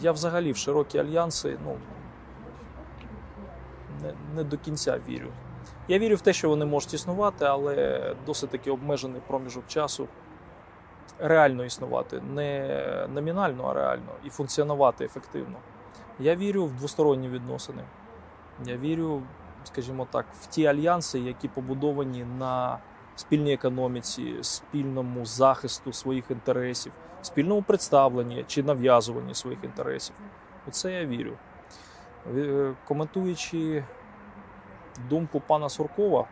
я взагалі в широкі альянси ну, не, не до кінця вірю. Я вірю в те, що вони можуть існувати, але досить таки обмежений проміжок часу реально існувати, не номінально, а реально, і функціонувати ефективно. Я вірю в двосторонні відносини. Я вірю, скажімо так, в ті альянси, які побудовані на спільній економіці, спільному захисту своїх інтересів, спільному представленні чи нав'язуванні своїх інтересів. У це я вірю. Е, Коментуючи думку пана Суркова,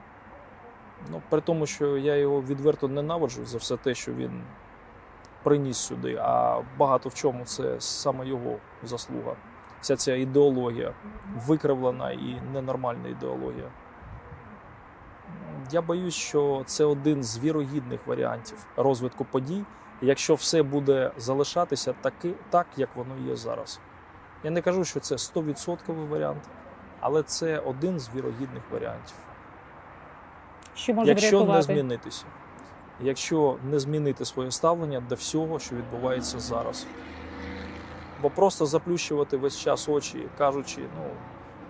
ну, при тому, що я його відверто ненавиджу за все те, що він приніс сюди, а багато в чому це саме його заслуга. Вся ця ідеологія викривлена і ненормальна ідеологія. Я боюсь, що це один з вірогідних варіантів розвитку подій, якщо все буде залишатися таки, так, як воно є зараз. Я не кажу, що це 100% варіант, але це один з вірогідних варіантів. Що може якщо не змінитися, якщо не змінити своє ставлення до всього, що відбувається зараз. Бо просто заплющувати весь час очі, кажучи, ну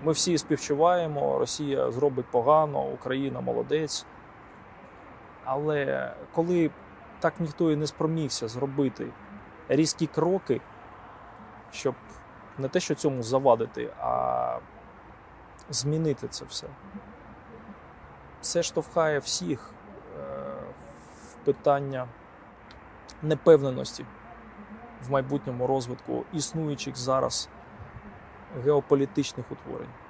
ми всі співчуваємо, Росія зробить погано, Україна молодець. Але коли так ніхто і не спромігся зробити різкі кроки, щоб не те, що цьому завадити, а змінити це все. Це штовхає всіх е, в питання непевненості в майбутньому розвитку існуючих зараз геополітичних утворень.